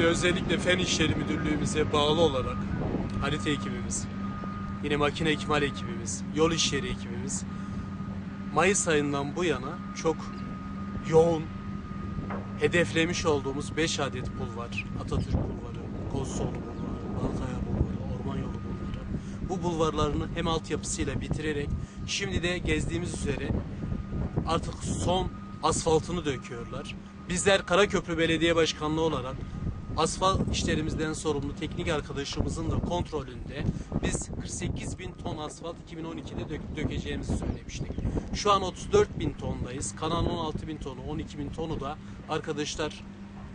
Şimdi özellikle Fen İşleri Müdürlüğümüze bağlı olarak harita ekibimiz, yine makine ikmal ekibimiz, yol işleri ekibimiz Mayıs ayından bu yana çok yoğun hedeflemiş olduğumuz 5 adet bulvar, Atatürk Bulvarı, Kozsoğlu Bulvarı, Balkaya Bulvarı, Orman Yolu Bulvarı. Bu bulvarlarını hem altyapısıyla bitirerek şimdi de gezdiğimiz üzere artık son asfaltını döküyorlar. Bizler Karaköprü Belediye Başkanlığı olarak asfalt işlerimizden sorumlu teknik arkadaşımızın da kontrolünde biz 48 bin ton asfalt 2012'de dök- dökeceğimizi söylemiştik. Şu an 34 bin tondayız. Kalan 16 bin tonu, 12 bin tonu da arkadaşlar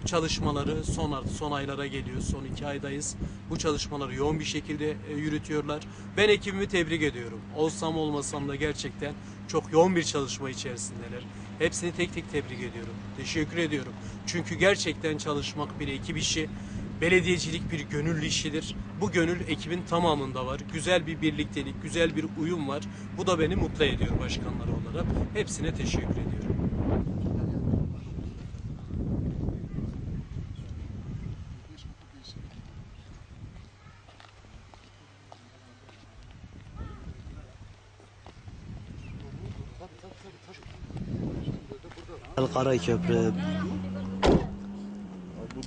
çalışmaları son son aylara geliyor. Son iki aydayız. Bu çalışmaları yoğun bir şekilde e, yürütüyorlar. Ben ekibimi tebrik ediyorum. Olsam olmasam da gerçekten çok yoğun bir çalışma içerisindeler. Hepsini tek tek tebrik ediyorum. Teşekkür ediyorum. Çünkü gerçekten çalışmak bir ekip işi. Belediyecilik bir gönüllü işidir. Bu gönül ekibin tamamında var. Güzel bir birliktelik, güzel bir uyum var. Bu da beni mutlu ediyor başkanlar olarak. Hepsine teşekkür ediyorum. Karaköprü